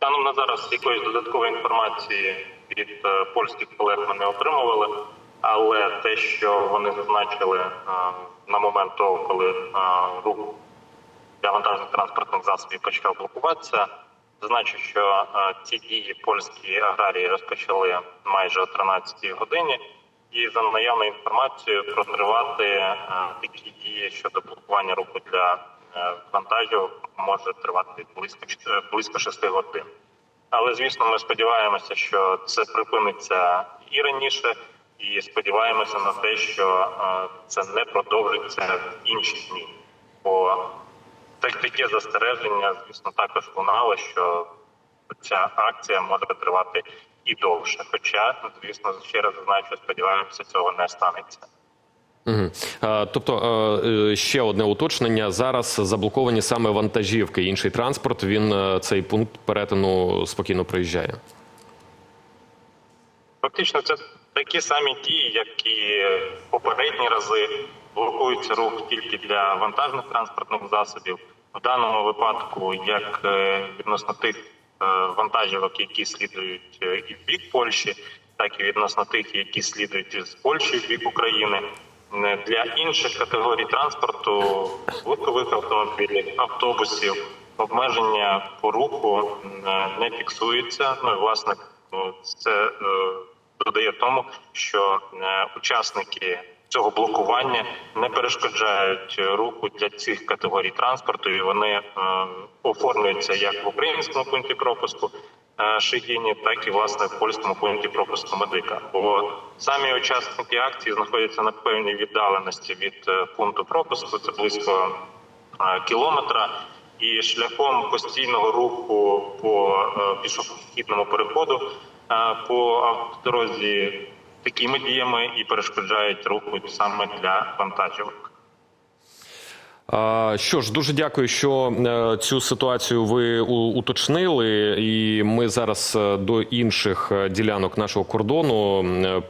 Станом на зараз якоїсь додаткової інформації від е, польських колег ми не отримували, але те, що вони зазначили е, на момент того, коли е, рух для вантажних транспортних засобів почав блокуватися, зазначу, що ці дії польські аграрії розпочали майже о 13 годині, і за наявною інформацією протривати такі дії щодо блокування руху для е, вантажів може тривати близько близько 6 годин. Але звісно, ми сподіваємося, що це припиниться і раніше, і сподіваємося на те, що е, це не продовжиться в інші дні. Бо так таке застереження, звісно, також лунало, що ця акція може тривати і довше. Хоча, звісно, ще раз зазначу, сподіваємося, цього не станеться. Угу. Тобто е, ще одне уточнення. Зараз заблоковані саме вантажівки. Інший транспорт він е, цей пункт перетину спокійно проїжджає. Фактично, це такі самі дії, як і попередні рази. Блокується рух тільки для вантажних транспортних засобів. В даному випадку, як е, відносно тих вантажівок, які слідують і в бік Польщі, так і відносно тих, які слідують з Польщі в бік України. Е, Для інших категорій транспорту, легкових автомобілів, автобусів, обмеження по руху е, не фіксується. Ну і власне це е, додає тому, що учасники цього блокування не перешкоджають руху для цих категорій транспорту, і вони оформлюються як в українському пункті пропуску Шигіні, так і власне в польському пункті пропуску медика. Бо самі учасники акції знаходяться на певній віддаленості від пункту пропуску. Це близько кілометра. І шляхом постійного руху по е, пішохідному переходу е, по автодорозі такими діями і перешкоджають руху саме для вантажівок. Що ж, дуже дякую, що е, цю ситуацію ви уточнили. І ми зараз е, до інших е, ділянок нашого кордону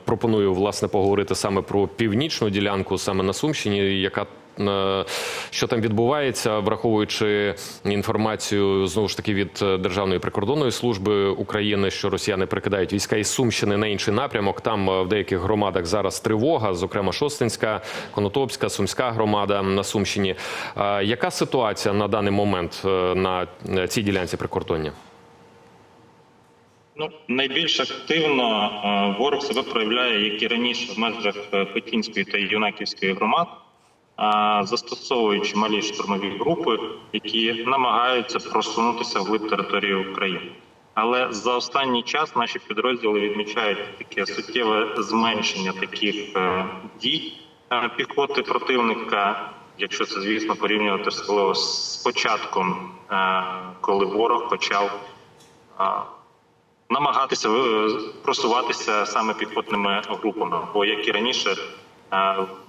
пропоную власне поговорити саме про північну ділянку, саме на Сумщині, яка що там відбувається, враховуючи інформацію знову ж таки від е, Державної прикордонної служби України, що росіяни прикидають війська із Сумщини на інший напрямок. Там е, в деяких громадах зараз тривога, зокрема Шостинська, Конотопська, Сумська громада на Сумщині. Е, Яка ситуація на даний момент е, на е, цій ділянці прикордоння? Ну найбільш активно е, ворог себе проявляє, як і раніше, в межах е, Пекінської та Юнаківської громад, е, застосовуючи малі штурмові групи, які намагаються просунутися вглиб території України. Але за останній час наші підрозділи відмічають таке суттєве зменшення таких е, дій е, піхоти противника, якщо це звісно порівнювати з початком, е, коли ворог почав. намагатися просуватися саме піхотними групами, бо як і раніше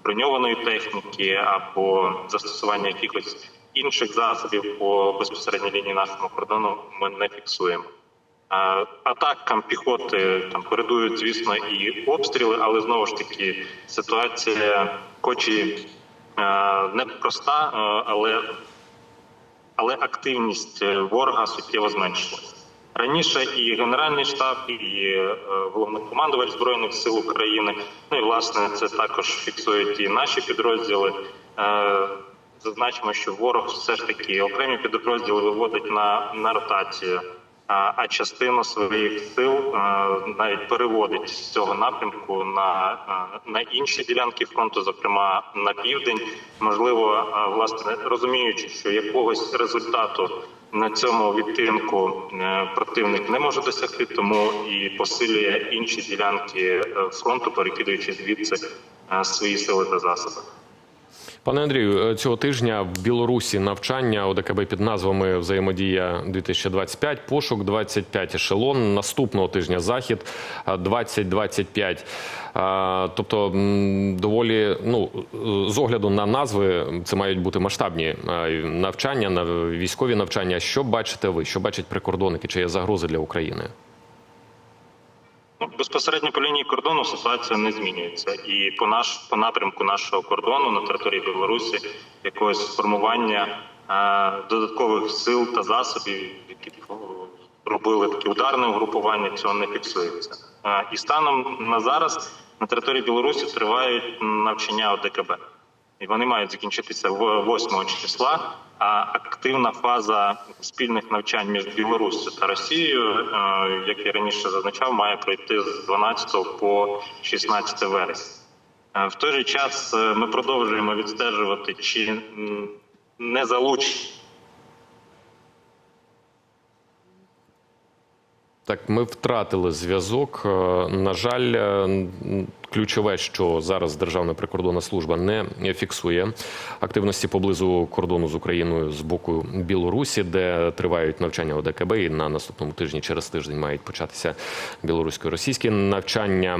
броньованої техніки або застосування якихось інших засобів по безпосередній лінії нашого кордону ми не фіксуємо. Е, Атакам піхоти там передують, звісно, і обстріли, але знову ж таки ситуація, хоч і е, непроста, е, але але активність е, ворога суттєво зменшилася. Раніше і Генеральний штаб, і е, головнокомандувач збройних сил України. Ну і власне це також фіксують і наші підрозділи. Е, Зазначимо, що ворог все ж таки окремі підрозділи виводить на, на ротацію, а, частину своїх сил е, навіть переводить з цього напрямку на, на інші ділянки фронту, зокрема на південь. Можливо, власне розуміючи, що якогось результату на цьому відтинку е, противник не може досягти, тому і посилює інші ділянки е, фронту, перекидуючи звідси е, свої сили та засоби. Пане Андрію, е, цього тижня в Білорусі навчання ОДКБ під назвами Взаємодія 2025, пошук 25, ешелон. Наступного тижня захід е, 2025. Е, Тобто, доволі ну з огляду на назви, це мають бути масштабні е, навчання, на військові навчання. Що бачите ви? Що бачать прикордонники? Чи є загрози для України? Безпосередньо по лінії кордону ситуація не змінюється, і по наш по напрямку нашого кордону на території Білорусі якогось формування е, додаткових сил та засобів, які робили такі ударне угрупування, цього не фіксується. Е, І станом на зараз на території Білорусі тривають навчання ОДКБ. І вони мають закінчитися в 8 числа. А активна фаза спільних навчань між Білоруссю та Росією, е, як я раніше зазначав, має пройти з 12 по 16 вересня. Е, В той же час е, ми продовжуємо відстежувати, чи не залучені Так, ми втратили зв'язок. Е, На жаль, е, ключове, що зараз Державна прикордонна служба не фіксує активності поблизу кордону з Україною з боку Білорусі, де тривають навчання ОДКБ, і на наступному тижні через тиждень мають початися білорусько-російські навчання.